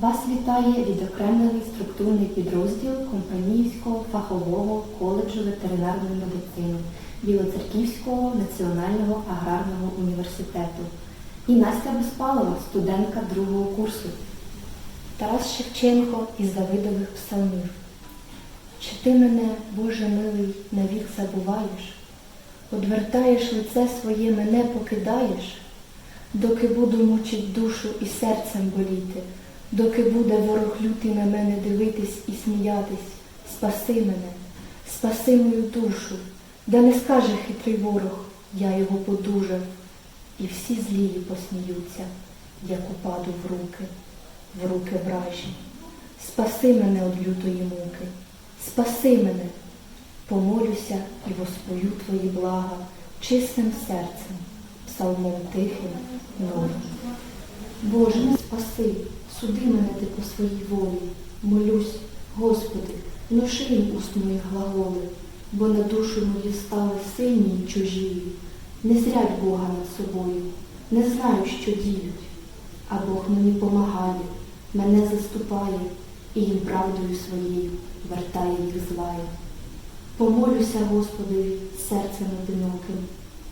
Вас вітає відокремлений структурний підрозділ Компаніївського фахового коледжу ветеринарної медицини Білоцерківського національного аграрного університету. І Настя Безпалова, студентка другого курсу. Тарас Шевченко із Давидових псалмів. Чи ти мене, Боже милий, навік забуваєш? Одвертаєш лице своє, мене покидаєш, доки буду мучить душу і серцем боліти, доки буде ворог лютий на мене дивитись і сміятись, спаси мене, спаси мою душу, да не скаже хитрий ворог, я його подужав, і всі злії посміються, як упаду в руки в руки вражі. Спаси мене від лютої муки, спаси мене, помолюся і воспою твої блага чистим серцем, псалмом тихим новим. Боже, спаси, суди мене ти по своїй волі. Молюсь, Господи, їм уст моїх глаголи, бо на душу мої стали сильні й чужі. Не зрядь Бога над собою, не знаю, що діють. А Бог мені помагає, мене заступає і їм правдою своєю вертає їх злає. Помолюся, Господи, серцем одиноким,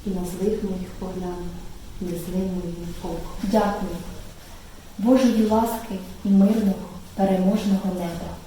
і на злих моїх погляну, не злим моїм оком. Дякую. Божої ласки і мирного, переможного неба.